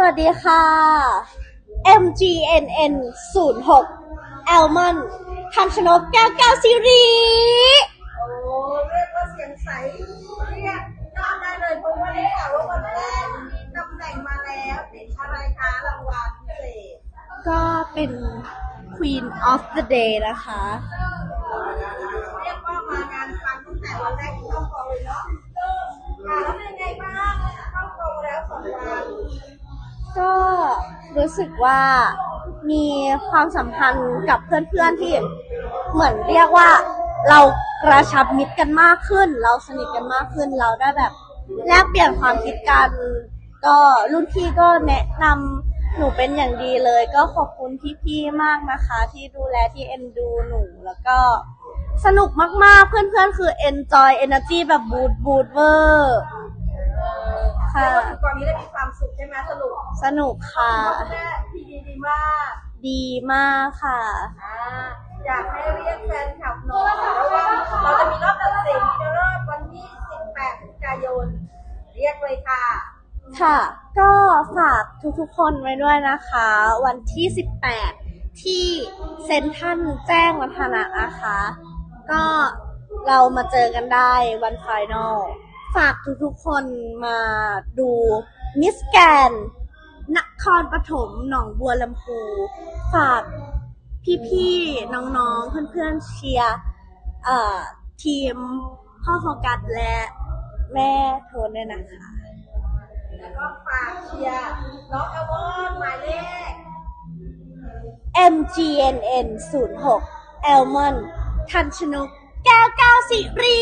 สวัสดีค่ะ MGNN 06 a l m o n d ทันชนก99ซีรีส์โอ้เรียกว่าเสียงใสเรียกยอดได้เลยเพราะว่าได้ข่าวว่าวันแรกมีตำแหน่งมาแล้วติดอะไรคะรางวัลพิเศษก็เป็น Queen of the Day นะคะ เรียกว่ามางานฟั รู้สึกว่ามีความสัมพันธ์กับเพื่อนๆที่เหมือนเรียกว่าเรากระชับมิตรกันมากขึ้น เราสนิทกันมากขึ้น เราได้แบบแลกเปลี่ยนความคิดกัน ก็รุ่นพี่ก็แนะนำหนูเป็นอย่างดีเลย ก็ขอบคุณพี่ๆมากนะคะ ที่ดูแลที่เอ็นดูหนูแล้วก็สนุกมากๆ เพื่อนๆ คือ enjoy energy แบบบูดบูดเวอร์ ค่ะเรียกว่าถึงตอนนี้ได้มีความสุขใช่ไหมสนุกสนุกค่ะ แม่ทีดีดีมากดีมากค่ะ อ่าอยากให้เรียกแฟนคลับหน่อยเพราะว่าเราจะมีรอบตัดสินในรอบวันที่ 18พฤศจิกายน เรียกเลยค่ะ ค่ะ ก็ฝากทุกๆคนไว้ด้วยนะคะ วันที่ 18 ที่เซนทรันแจ้งวัฒนะนะคะ ก็เรามาเจอกันได้วันไฟนอล ฝากทุกๆคนมาดูมิสแกนนครปฐมหนองบัวลำพูฝากพี่ๆ น้องๆ เพื่อนๆ เชียร์เอ่อทีมพ่อโฟกัสและแม่โทนด้วยนะคะ แล้วก็ฝากเชียร์น้องเอลมอนหมายเลข MGNN 06 Almond ทันชนก99สิรี